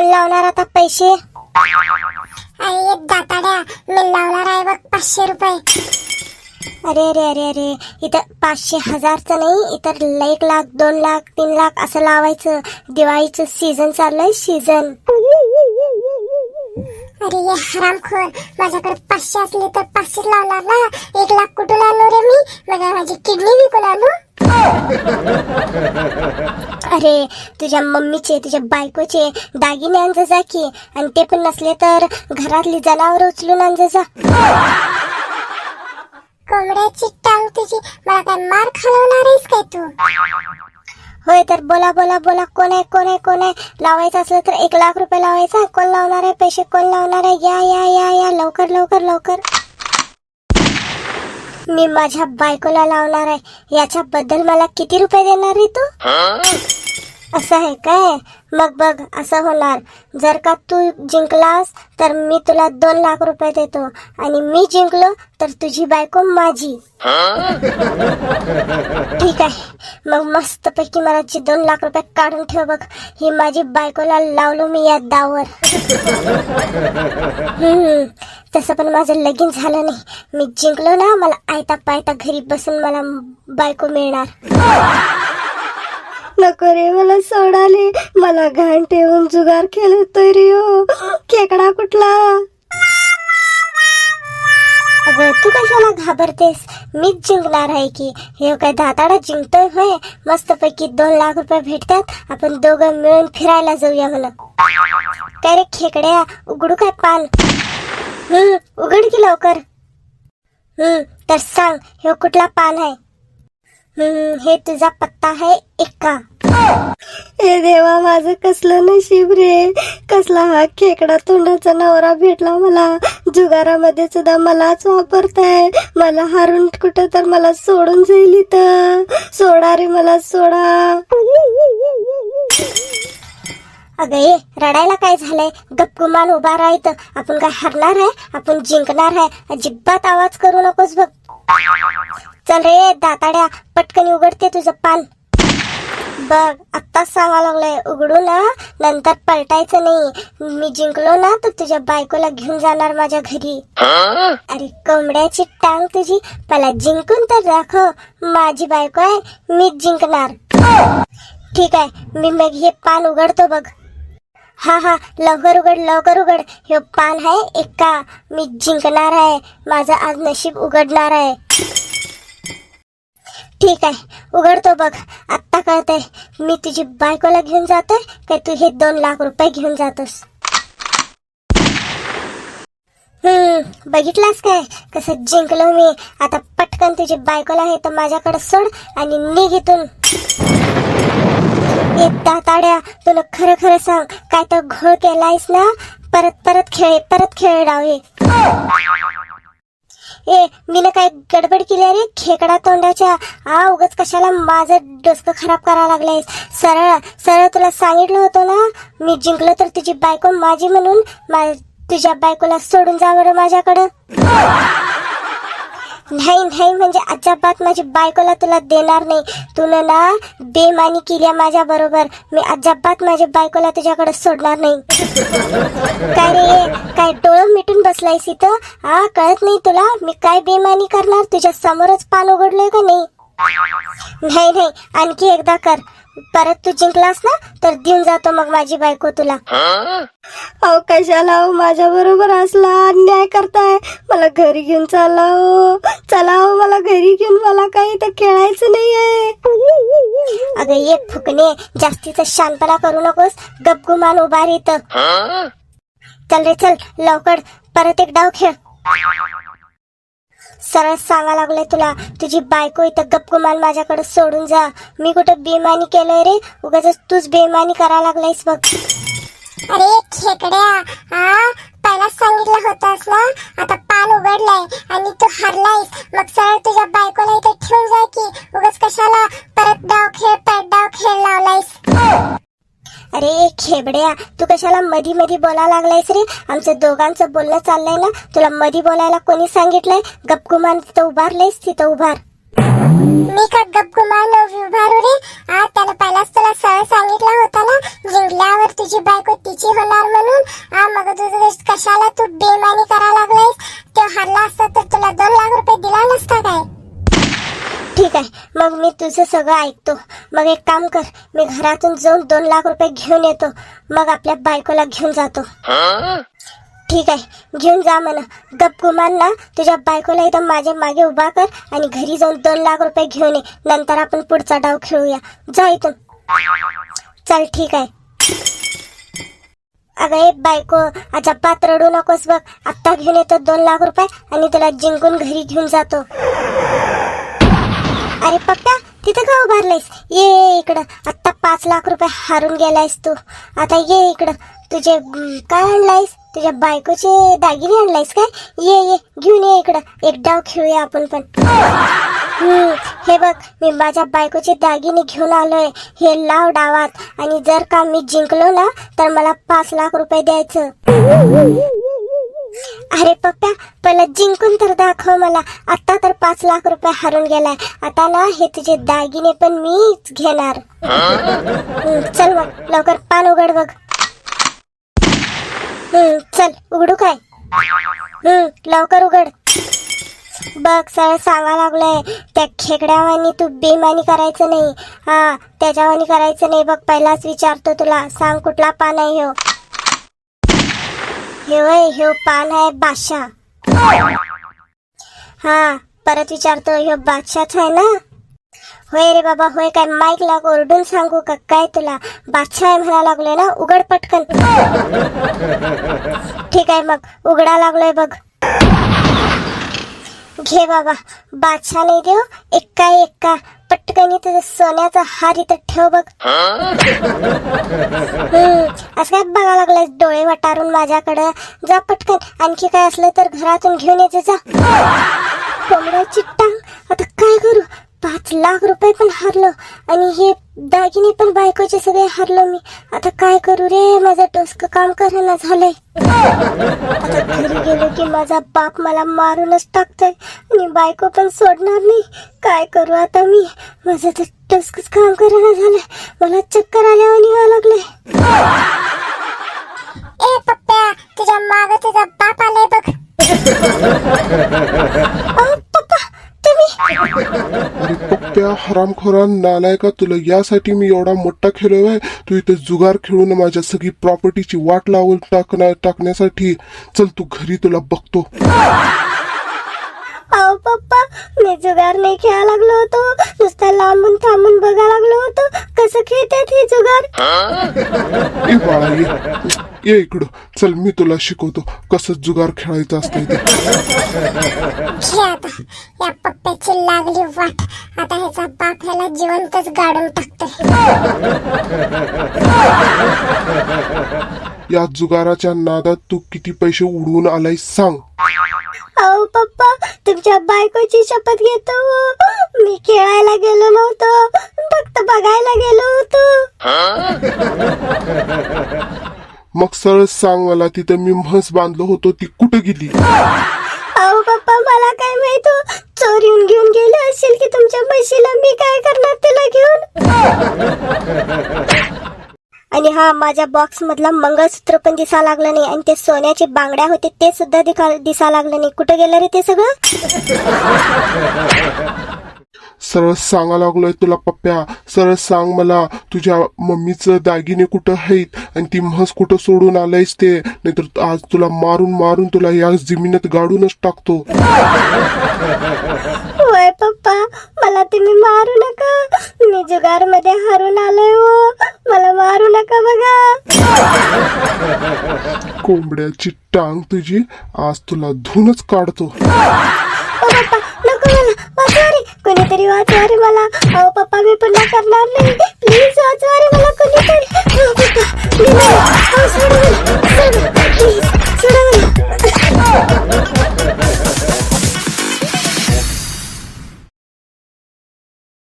कोण लावणार आता पैसे? अरे दाताड्या मी लावणार आहे बघ पाचशे रुपये. अरे अरे अरे अरे. इथं पाचशे हजारचं नाही इतर एक लाख दोन लाख तीन लाख असं लावायचं. दिवाळीचं सीझन चाललंय सीझन अरे ये हरामखोर. माझ्याकडे पाचशे असले तर पाचशेच लावणार ना. एक लाख कुठून आणू रे मी? मला माझी किडनी विकून आणू. अरे तुझ्या मम्मीचे तुझ्या बायकोचे दागिने आणजा जा की. आणि ते पण नसले तर घरातली जनावर उचलून आणजा जा कोंबड्याची टांग तुझी. मला काय मार खालवणार आहेस काय तू? होय तर बोला बोला बोला कोण आहे कोण आहे कोण आहे? लावायचं असलं तर एक लाख रुपये लावायचा. कोण लावणार आहे? पैसे कोण लावणार आहे? या या या या लवकर लवकर लवकर. मी माझ्या बायकोला लावणार आहे. याच्याबद्दल मला किती रुपये देणार रे तू? असं आहे काय मग बघ असं होणार. जर का तू जिंकलास तर मी तुला दोन लाख रुपये देतो. आणि मी जिंकलो तर तुझी बायको माझी. ठीक आहे. मग मस्तपैकी मला दोन लाख रुपये काढून ठेव बघ. ही माझी बायकोला लावलो मी या दावर. हम्म. तसं पण माझं लगीन झालं नाही. मी जिंकलो ना मला आयता पायता घरी बसून मला बायको मिळणार. नको रे मला सोडाले. मला घाण ठेवून जुगार खेळतोय रे हो. खेकडा कुठला? अगं तू कशाला घाबरतेस? मीच जिंकणार आहे की. हे काय दाताडा जिंकतोय होय? मस्तपैकी दोन लाख रुपये भेटतात. आपण दोघं मिळून फिरायला जाऊया म्हणा काय रे खेकड्या? उघडू काय पान हम्म उघड की लवकर. हम्म तर सांग हे कुठला पान आहे? हे तुझा पत्ता आहे एक्का हे देवा माझं कसलं नशीब रे. कसला हा खेकडा तोंडाचा नवरा भेटला मला. जुगारामध्ये सुद्धा मलाच वापरताय. मला हारून कुठं तर मला सोडून जाईल इथं. सोडा रे मला सोडा. अगं ये रडायला काय झालंय? गपकुमान उभा राहायचं आपण काय हरणार आहे? आपण जिंकणार आहे? अजिबात आवाज करू नकोस बघ. चल रे दाताड्या पटकन उघडते तुझं पान. बघ आत्ताच सांगा लागलंय उघडू ना नंतर पलटायचं नाही. मी जिंकलो ना तर तुझ्या बायकोला घेऊन जाणार माझ्या घरी. अरे कोंबड्याची टांग तुझी. मला जिंकून तर दाखव. माझी बायको आहे मीच जिंकणार. ठीक आहे मी मग हे पान उघडतो बघ. हा हा. लवकर उघड लवकर उघड. हे पान आहे एका मी जिंकणार आहे माझं आज नशीब उघडणार आहे ठीक आहे. उघडतो बघ. आत्ता कळतंय. मी तुझी बायकोला घेऊन जातोय काय तू हे दोन लाख रुपये घेऊन जातोस? हम्म. बघितलास काय? कसं जिंकलो मी. आता पटकन तुझी बायकोला हे तर माझ्याकडे सोड आणि निघ इथून. दाताड्या तुला खरं खरं सांग काय तर घोळ केलायस ना? परत परत खेळ परत खेळ डाव. ए मी ना काय गडबड केली अरे? खेकडा तोंडाच्या. आ उगाच कशाला माझं डोसकं खराब करायला लागलंय सरळ सरळ तुला सांगितलं होतं ना? मी जिंकलो तर तुझी बायको माझी म्हणून तुझ्या बायकोला सोडून जा बरं माझ्याकडं. नाही नाही म्हणजे अजिबात माझी बायकोला तुला देणार नाही. तुला ना बेमानी केली माझ्या बरोबर. मी अजिबात माझ्या बायकोला तुझ्याकडे सोडणार नाही. काय रे काय डोळं मिटून बसलायस इथं? हा कळत नाही तुला? मी काय बेमानी करणार? तुझ्या समोरच पान उघडलंय का नाही नाही आणखी एकदा कर. परत तू जिंकलास ना तर देऊन जातो मग माझी बायको तुला. अहो कशाला हो माझ्या बरोबर असला अन्याय करताय? मला घरी घेऊन चला हो चला हो मला घरी घेऊन मला काही तर खेळायचं नाहीये. अगं ये फुकणे जास्तीचा शांतपणा करू नकोस. गपगुमान उभा रे इथं. चल रे चल लवकर परत एक डाव खेळ. सरळ सांगा लागले तुला. तुझी बायको इथं गपगुमान माझ्याकडे सोडून जा. मी कुठं बेमानी केलंय रे? उगाच तूच बेमानी करायला लागलायस बघ अरे खेकड्या हा पहिलाच सांगितलं होतास ना? आता पान उघडलंय आणि तू हरलायस. मग सरळ तुझ्या बायकोला इथे ठेवून जाय की. उगाच कशाला परत डाव खेळ परत डाव खेळ लावलायस. अरे खेबड्या तू कशाला मधी मधी बोला लागलायस रे? आमचं दोघांचं बोलणं चाललंय ना? तुला मधी बोलायला कोणी सांगितलंय? गपकुमान तिथं उभारलेस तिथं उभार. मी का गपगुमान उभारू रे? आज त्याला पहिलाच तुला सरळ सांगितलं होतं ना? जिंकल्यावर तुझी बायको तिची होणार म्हणून. आ मग तुझं कशाला तू बेमानी करा लागलायस? तो हरला असता तर तुला दोन लाख रुपये दिला नसता. मग मी तुझं सगळं ऐकतो. मग एक काम कर मी घरातून जाऊन दोन लाख रुपये घेऊन येतो. मग आपल्या बायकोला घेऊन जातो. ठीक आहे घेऊन जा म्हणा. गप गुमान ना तुझ्या बायकोला इथं माझ्या मागे उभा कर आणि घरी जाऊन दोन लाख रुपये घेऊन ये. नंतर आपण पुढचा डाव खेळूया. जा इथून. चल ठीक आहे. अगं ए बायको अजिबात रडू नकोस बघ. आत्ता घेऊन येतो दोन लाख रुपये आणि तुला जिंकून घरी घेऊन जातो. अरे पप्पा तिथं का उभारलायस ये ये इकडं. आत्ता पाच लाख रुपये हारून गेलायस तू. आता ये इकडं. तुझे काय आणलायस? तुझ्या बायकोचे दागिने आणलायस काय? ये ये घेऊन ये इकडं. एक डाव खेळूया आपण पण. हे बघ मी माझ्या बायकोचे दागिने घेऊन आलोय. हे लाव डावात. आणि जर का मी जिंकलो ना तर मला पाच लाख रुपये द्यायचं. अरे पप्पा पहिला जिंकून तर दाखव मला. आता तर पाच लाख रुपये हरून गेलाय. आता ना हे तुझे दागिने पण मीच घेणार. चल मग लवकर पान उघड बघ. हम्म, चल उघडू काय? हम्म लवकर उघड. बघ सर सांगा लागलंय त्या खेकड्यावानी तू बेमानी करायचं नाही. हा त्याच्यावानी करायचं नाही. बघ पहिलाच विचारतो तुला. सांग कुठला पान आहे हो हे आहे ह्यो पान आहे बादशाह. हा परत विचारतो ह्यो बादशाच आहे ना? होय रे बाबा होय काय माईक लाग ओरडून सांगू का? काय तुला? बादशाह आहे म्हणा लागलोय ना उघड पटकन. ठीक आहे मग उघडा लागलोय बघ. घे बाबा बादशाह नाही देव एक्का एक्का पटकन तुझं सोन्याचा हार इथं ठेव बघ. हम्म. असं काय बघा लागलाय डोळे वटारून माझ्याकडं? जा पटकन. आणखी काय असलं तर घरातून घेऊन यायचं जा. कोंबड्याची टांग. आता काय करू? पाच लाख रुपये पण हारलो. आणि हे दागिने पण बायकोचे सगळे हारलो मी. आता काय करू रे? माझं डोसकं काम करेना झालंय. आता घरी गेलो की माझा बाप मला मारूनच टाकतोय. आणि बायको पण सोडणार नाही. काय करू आता मी? माझं तर डोसकंच काम करेना झालंय. मला चक्कर आल्यावर व्हायला लागलंय. ए पप्प्या तुझ्या माग तुझा बाप आलाय बघ. त्या पप्प्या हरामखोरा नालायका तुला यासाठी मी एवढा मोठा खेळलो आहे तू इथे जुगार खेळून माझ्या सगळी प्रॉपर्टीची वाट लावून टाकण्या टाकण्यासाठी. चल तू घरी तुला बघतो. अहो पप्पा मी जुगार नाही खेळायला लागलो होतो. नुसता लांबून थांबून बघा लागलो होतो. कसं खेळतात हे जुगार? ए ये ये इकडं. चल मी तुला शिकवतो कसं जुगार खेळायचं असतं ते घे आता. या पप्प्याची लागली वाट. आता ह्याचा बाप ह्याला जिवंतच गाडून टाकतोय. या जुगाराच्या नादात तू किती पैसे उडवून आलाय सांग. अहो पप्पा तुमच्या बायकोची शपथ घेतो. मी खेळायला गेलो नव्हतो. फक्त बघायला गेलो होतो. मग सरळ सांग मला तिथं मी म्हस बांधलो होतो ती कुठं गेली? अहो पप्पा मला काय माहीत हो? चोर येऊन घेऊन गेले असेल की तुमच्या म्हशीला मी काय करणार तिला घेऊन? आणि हा माझ्या बॉक्समधला मंगळसूत्र पण दिसा लागलं नाही. आणि ते सोन्याचे बांगड्या होते ते सुद्धा दिसा लागलं नाही. कुठं गेलं रे ते सगळं? सरळ सांगा लागलोय तुला पप्प्या. सरळ सांग मला तुझ्या मम्मीचं दागिने कुठं आहेत? आणि ती म्हस कुठं सोडून आलंयस ते? नाहीतर आज तुला मारून मारून तुला या जमिनीत गाडूनच टाकतो. पप्पा मला तुम्ही मारू नका. मी जुगारमध्ये हरून आलोय हो. मला मारू नका बघा. कोंबड्याची टांग तुझी आज तुला धुनच काढतो. मला. वाचवा रे. कोणीतरी वाचवा रे मला. अहो पप्पा मी पुन्हा करणार नाही. प्लीज